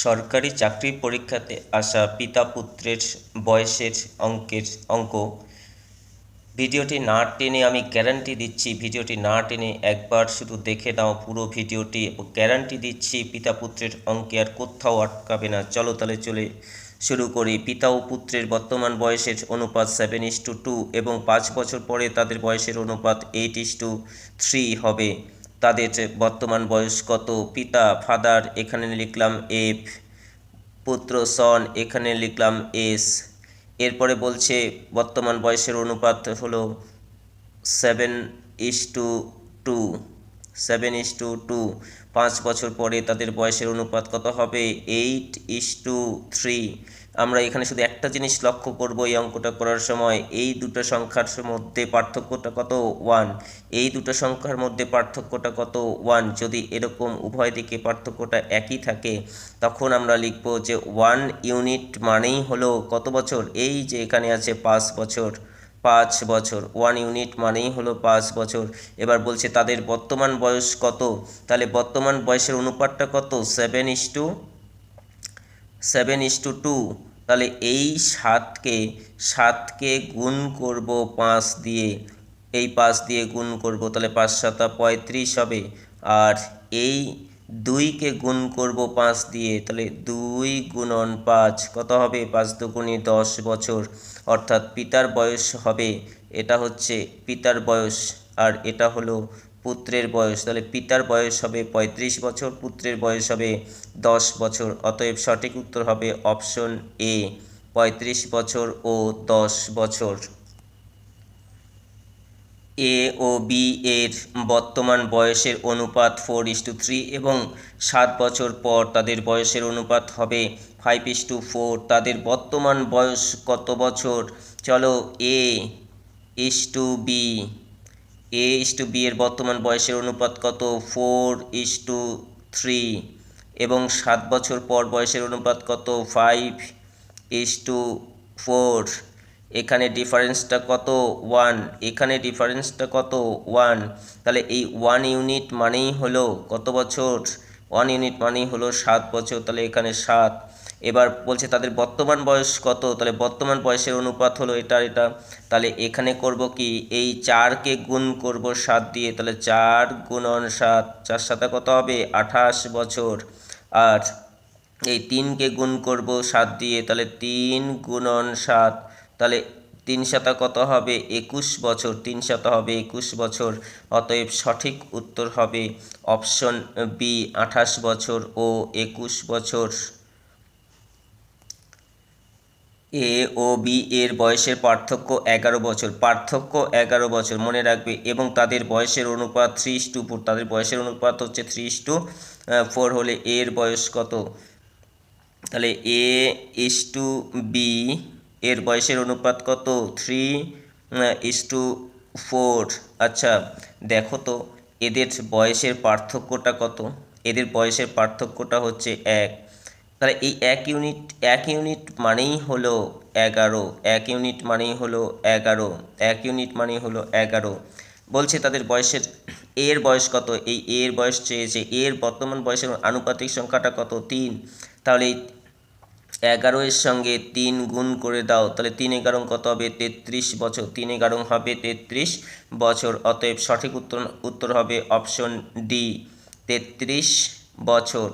সরকারি চাকরির পরীক্ষাতে আসা পিতা পুত্রের বয়সের অঙ্কের অঙ্ক। ভিডিওটি না টেনে আমি গ্যারান্টি দিচ্ছি, ভিডিওটি না টেনে একবার শুধু দেখে নাও পুরো ভিডিওটি। গ্যারান্টি দিচ্ছি পিতা পুত্রের অঙ্কে আর কোথাও আটকাবে না। চলো তাহলে চলে শুরু করি। পিতা ও পুত্রের বর্তমান বয়সের অনুপাত সেভেন ইস টু টু এবং পাঁচ বছর পরে তাদের বয়সের অনুপাত এইট ইস টু থ্রি হবে। তাদের বর্তমান বয়স কত, পিতা, ফাদার, এখানে লিখলাম এফ, পুত্র, সন, এখানে লিখলাম এস। এরপরে বলছে বর্তমান বয়সের অনুপাত হলো seven is to two, seven is to two. পাঁচ বছর পরে তাদের বয়সের অনুপাত কত হবে? Eight is to three. আমরা এখানে শুধু একটা জিনিস লক্ষ্য করব এই অঙ্কটা করার সময়, এই দুটো সংখ্যার মধ্যে পার্থক্যটা কত? ওয়ান এই দুটো সংখ্যার মধ্যে পার্থক্যটা কত? ওয়ান যদি এরকম উভয় দিকে পার্থক্যটা একই থাকে, তখন আমরা লিখব যে ওয়ান ইউনিট মানেই হলো কত বছর? এই যে এখানে আছে পাঁচ বছর পাঁচ বছর। ওয়ান ইউনিট মানেই হলো পাঁচ বছর। এবার বলছে তাদের বর্তমান বয়স কত? তাহলে বর্তমান বয়সের অনুপাতটা কত? Seven is to seven seven is to two two সাতকে সাতকে গুণ করব পাঁচ দিয়ে। এই পাঁচ দিয়ে গুণ করব, তাহলে পাঁচ সাতা পঁয়ত্রিশ হবে। আর এই দুইকে গুণ করব পাঁচ দিয়ে, তাহলে দুই গুণন পাঁচ, কত হবে? পাঁচ দুগুণে দশ বছর। অর্থাৎ পিতার বয়স হবে, এটা হচ্ছে পিতার বয়স। আর এটা হলো পুত্রের বয়স, তাহলে পিতার বয়স হবে পঁয়ত্রিশ বছর, পুত্রের বয়স হবে দশ বছর। অতএব সঠিক উত্তর হবে অপশন এ পঁয়ত্রিশ বছর ও দশ বছর। এ ও বি এর বর্তমান বয়সের অনুপাত ফোর ইস টু থ্রি এবং সাত বছর পর তাদের বয়সের অনুপাত হবে ফাইভ ইস টু ফোর তাদের বর্তমান বয়স কত বছর? চলো A is to B A is to B এর বর্তমান বয়সের অনুপাত কত? ফোর ইস টু থ্রি এবং সাত বছর পর বয়সের অনুপাত কত? ফাইভ ইস টু ফোর এখানে ডিফারেন্সটা কত? ওয়ান এখানে ডিফারেন্সটা কত? ওয়ান তাহলে এই ওয়ান ইউনিট মানেই হলো কত বছর? ওয়ান ইউনিট মানেই হলো সাত বছর। তাহলে এখানে সাত। এবার বলছে তাদের বর্তমান বয়স কত? তাহলে বর্তমান বয়সের অনুপাত হলো এটা এটা। তাহলে এখানে করব কি? এই চারকে গুণ করব সাত দিয়ে, তাহলে চার গুণন সাত, চার সাথে কত হবে? আঠাশ বছর। আর এই তিনকে গুণ করব সাত দিয়ে, তাহলে তিন গুণন সাত, তাহলে তিন শতা কত হবে? একুশ বছর, তিন শত হবে একুশ বছর। অতএব সঠিক উত্তর হবে অপশন বি, আঠাশ বছর ও একুশ বছর। এ ও বি এর বয়সের পার্থক্য এগারো বছর। পার্থক্য এগারো বছর, মনে রাখবে। এবং তাদের বয়সের অনুপাত থ্রি টু ফোর। তাদের বয়সের অনুপাত হচ্ছে থ্রি টু ফোর হলে এর বয়স কত? তাহলে এ ইস টু বি এর বয়সের অনুপাত কত? থ্রি ইস টু ফোর আচ্ছা দেখো তো, এদের বয়সের পার্থক্যটা কত? এদের বয়সের পার্থক্যটা হচ্ছে এক। তাহলে এই এক ইউনিট এক ইউনিট মানেই হলো এগারো, এক ইউনিট মানেই হলো এগারো, এক ইউনিট মানেই হলো এগারো। বলছে তাদের বয়সের, এর বয়স কত? এই এর বয়স চেয়েছে এর বর্তমান বয়সের আনুপাতিক সংখ্যাটা কত? তিন। তাহলে এই এগারো এর সঙ্গে তিন গুণ করে দাও, তাহলে তিন এগারো কত হবে? তেত্রিশ বছর। তিন এগারো হবে তেত্রিশ বছর, অতএব সঠিক উত্তর উত্তর হবে অপশন ডি তেত্রিশ বছর।